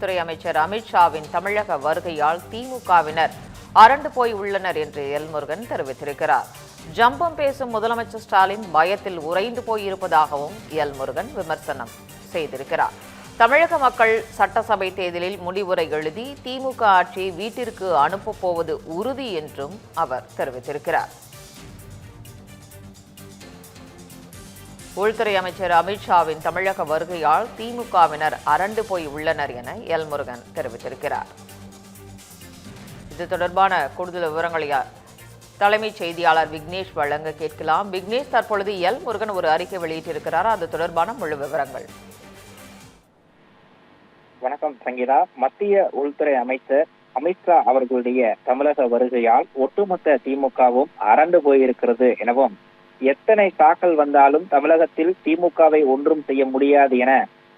உள்துறை அமைச்சர் அமித்ஷாவின் தமிழக வருகையால் திமுகவினர் அரண்டு போய் உள்ளனர் என்று எல்முருகன் தெரிவித்திருக்கிறார். ஜம்பம் பேசும் முதலமைச்சர் ஸ்டாலின் பயத்தில் உறைந்து போயிருப்பதாகவும் எல்முருகன் விமர்சனம் செய்திருக்கிறார். தமிழக மக்கள் சட்டசபை தேர்தலில் முடிவுரை எழுதி திமுக ஆட்சியை வீட்டிற்கு அனுப்பப் போவது உறுதி என்றும் அவர் தெரிவித்திருக்கிறார். உள்துறை அமைச்சர் அமித்ஷாவின் தமிழக வருகையால் திமுகவினர் அரண்டு போய் உள்ளனர் என எல் முருகன் தெரிவித்திருக்கிறார். இது தொடர்பான கூடுதல் விவரங்களை தலைமைச் செய்தியாளர் விக்னேஷ் வழங்க கேட்கலாம். விக்னேஷ் தற்பொழுது எல் முருகன் ஒரு அறிக்கை வெளியிட்டிருக்கிறார். அது தொடர்பான முழு விவரங்கள். வணக்கம் சங்கீதா. மத்திய உள்துறை அமைச்சர் அமித்ஷா அவர்களுடைய தமிழக வருகையால் ஒட்டுமொத்த திமுகவும் அரண்டு போயிருக்கிறது எனவும் எத்தனை தாக்கல் வந்தாலும் தமிழகத்தில் திமுகவை ஒன்றும் செய்ய முடியாது என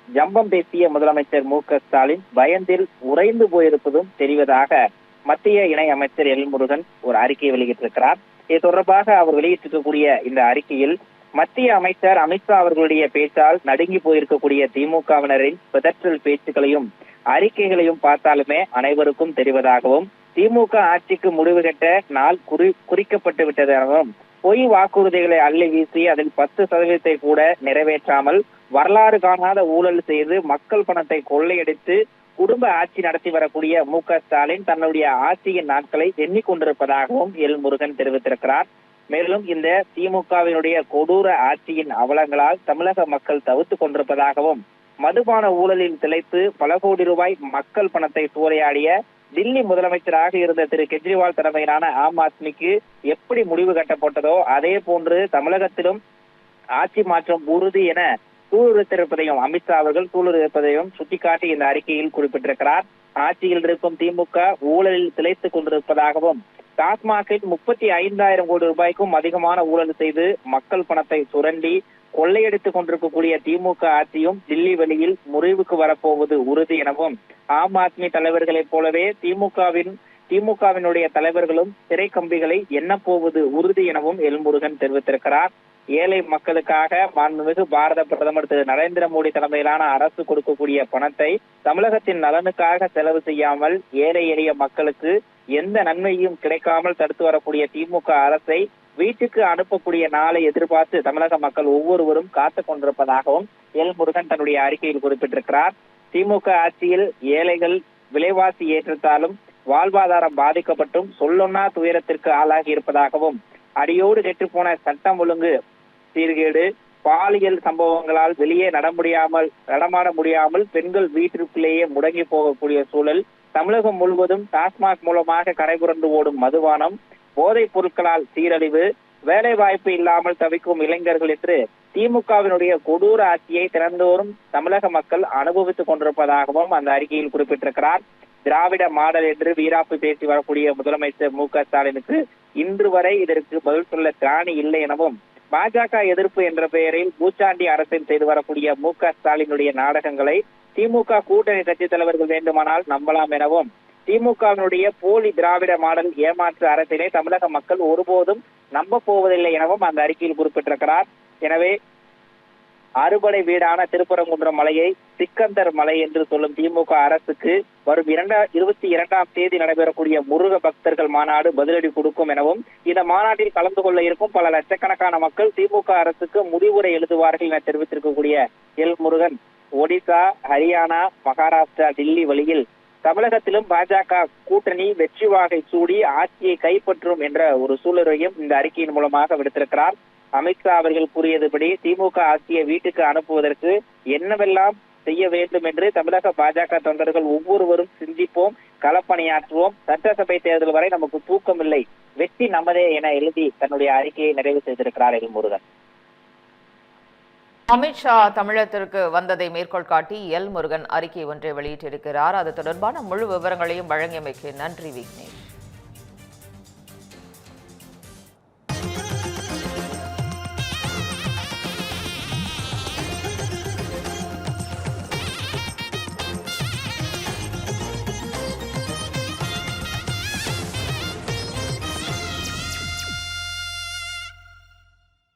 ஜம்பம் பேசிய முதலமைச்சர் மு ஸ்டாலின் பயந்தில் உறைந்து போயிருப்பதும் தெரிவதாக மத்திய இணை அமைச்சர் எல் முருகன் ஒரு அறிக்கை வெளியிட்டிருக்கிறார். இது தொடர்பாக அவர் வெளியிட்டிருக்கக்கூடிய இந்த அறிக்கையில் மத்திய அமைச்சர் அமித்ஷா அவர்களுடைய பேச்சால் நடுங்கி போயிருக்கக்கூடிய திமுகவினரின் பிதற்றல் பேச்சுக்களையும் அறிக்கைகளையும் பார்த்தாலுமே அனைவருக்கும் தெரிவதாகவும் திமுக ஆட்சிக்கு முடிவு கட்ட நாள் குறி குறிக்கப்பட்டு விட்டதாகவும் பொய் வாக்குறுதிகளை அள்ளி வீசி அதில் பத்து சதவீதத்தை கூட நிறைவேற்றாமல் வரலாறு காணாத ஊழல் செய்து மக்கள் பணத்தை கொள்ளையடித்து குடும்ப ஆட்சி நடத்தி வரக்கூடிய மு க ஸ்டாலின் தன்னுடைய ஆட்சியின் நாட்களை எண்ணிக்கொண்டிருப்பதாகவும் எல் முருகன் தெரிவித்திருக்கிறார். மேலும் இந்த திமுகவினுடைய கொடூர ஆட்சியின் அவலங்களால் தமிழக மக்கள் தவித்துக் கொண்டிருப்பதாகவும் மதுபான ஊழலில் திளைத்து பல கோடி ரூபாய் மக்கள் பணத்தை சூறையாடிய தில்லி முதலமைச்சராக இருந்த திரு கெஜ்ரிவால் தலைமையிலான ஆம் ஆத்மிக்கு எப்படி முடிவு கட்டப்பட்டதோ அதே போன்று தமிழகத்திலும் ஆட்சி மாற்றம் உறுதி என சூளுரைத்திருப்பதையும் அமித்ஷா அவர்கள் சூளுரைப்பதையும் சுட்டிக்காட்டி இந்த அறிக்கையில் குறிப்பிட்டிருக்கிறார். ஆட்சியில் இருக்கும் திமுக ஊழலில் திளைத்துக் கொண்டிருப்பதாகவும் டாஸ்மாகில் முப்பத்தி ஐந்தாயிரம் கோடி ரூபாய்க்கும் அதிகமான ஊழல் செய்து மக்கள் பணத்தை சுரண்டி கொள்ளையடித்துக் கொண்டிருக்கக்கூடிய திமுக ஆட்சியும் தில்லி வெளியில் முறிவுக்கு வரப்போவது உறுதி எனவும் ஆம் ஆத்மி தலைவர்களைப் போலவே திமுகவின் திமுகவினுடைய தலைவர்களும் சிறை கம்பிகளை என்ன போவது உறுதி எனவும் எல்முருகன் தெரிவித்திருக்கிறார். ஏழை மக்களுக்காக மாண்புமிகு பாரத பிரதமர் திரு நரேந்திர மோடி தலைமையிலான அரசு கொடுக்கக்கூடிய பணத்தை தமிழகத்தின் நலனுக்காக செலவு செய்யாமல் ஏழை எளிய மக்களுக்கு எந்த நன்மையும் கிடைக்காமல் தடுத்து வரக்கூடிய திமுக அரசை வீட்டுக்கு அனுப்பக்கூடிய நாளை எதிர்பார்த்து தமிழக மக்கள் ஒவ்வொருவரும் காத்துக் கொண்டிருப்பதாகவும் எல் முருகன் தன்னுடைய அறிக்கையில் குறிப்பிட்டிருக்கிறார். திமுக ஆட்சியில் ஏழைகள் விலைவாசி ஏற்றத்தாலும் வாழ்வாதாரம் பாதிக்கப்பட்டும் சொல்லொன்னா துயரத்திற்கு ஆளாகி இருப்பதாகவும் அடியோடு கெட்டுப்போன சட்டம் ஒழுங்கு சீர்கேடு பாலியல் சம்பவங்களால் வெளியே நட முடியாமல் நடமாட முடியாமல் பெண்கள் வீட்டிற்குள்ளேயே முடங்கி போகக்கூடிய சூழல் தமிழகம் முழுவதும் டாஸ்மாக் மூலமாக கரைபுரண்டு ஓடும் மதுபானம் போதைப் பொருட்களால் சீரழிவு வேலை வாய்ப்பு இல்லாமல் தவிக்கும் இளைஞர்கள் என்று திமுகவினுடைய கொடூர ஆட்சியை திறந்தோறும் தமிழக மக்கள் அனுபவித்துக் கொண்டிருப்பதாகவும் அந்த அறிக்கையில் குறிப்பிட்டிருக்கிறார். திராவிட மாடல் என்று வீராப்பு பேசி வரக்கூடிய முதலமைச்சர் மு க ஸ்டாலினுக்கு இன்று வரை இதற்கு பதில் சொல்ல திராணி இல்லை எனவும் பாஜக எதிர்ப்பு என்ற பெயரில் பூச்சாண்டி அரசின் செய்து வரக்கூடிய மு க ஸ்டாலினுடைய நாடகங்களை திமுக கூட்டணி கட்சி தலைவர்கள் வேண்டுமானால் நம்பலாம் எனவும் திமுகவினுடைய போலி திராவிட மாடல் ஏமாற்று அரசினை தமிழக மக்கள் ஒருபோதும் நம்ப போவதில்லை எனவும் அந்த அறிக்கையில் குறிப்பிட்டிருக்கிறார். எனவே அறுபடை வீடான திருப்பரங்குன்றம் மலையை சிக்கந்தர் மலை என்று சொல்லும் திமுக அரசுக்கு வரும் இரண்டா இருபத்தி இரண்டாம் தேதி நடைபெறக்கூடிய முருக பக்தர்கள் மாநாடு பதிலடி கொடுக்கும் எனவும் இந்த மாநாட்டில் கலந்து கொள்ள இருக்கும் பல லட்சக்கணக்கான மக்கள் திமுக அரசுக்கு முடிவுரை எழுதுவார்கள் என தெரிவித்திருக்கக்கூடிய எல் முருகன். ஒடிசா ஹரியானா மகாராஷ்டிரா டில்லி வழியில் தமிழகத்திலும் பாஜக கூட்டணி வெற்றி வாகை சூடி ஆட்சியை கைப்பற்றும் என்ற ஒரு சூழலையும் இந்த அறிக்கையின் மூலமாக விடுத்திருக்கிறார். அமித்ஷா அவர்கள் கூறியதுபடி திமுக ஆட்சியை வீட்டுக்கு அனுப்புவதற்கு என்னவெல்லாம் செய்ய வேண்டும் என்று தமிழக பாஜக தொண்டர்கள் ஒவ்வொருவரும் சிந்திப்போம் களப்பணியாற்றுவோம். சட்டசபை தேர்தல் வரை நமக்கு தூக்கம் இல்லை வெற்றி நமதே என எழுதி தன்னுடைய அறிக்கையை நிறைவு செய்திருக்கிறார் எல் முருகன். அமித்ஷா தமிழகத்திற்கு வந்ததை மேற்கோள் காட்டி எல் முருகன் அறிக்கை ஒன்றை வெளியிட்டிருக்கிறார். அது தொடர்பான முழு விவரங்களையும் வழங்கியமைக்கு நன்றி விக்னேஷ்.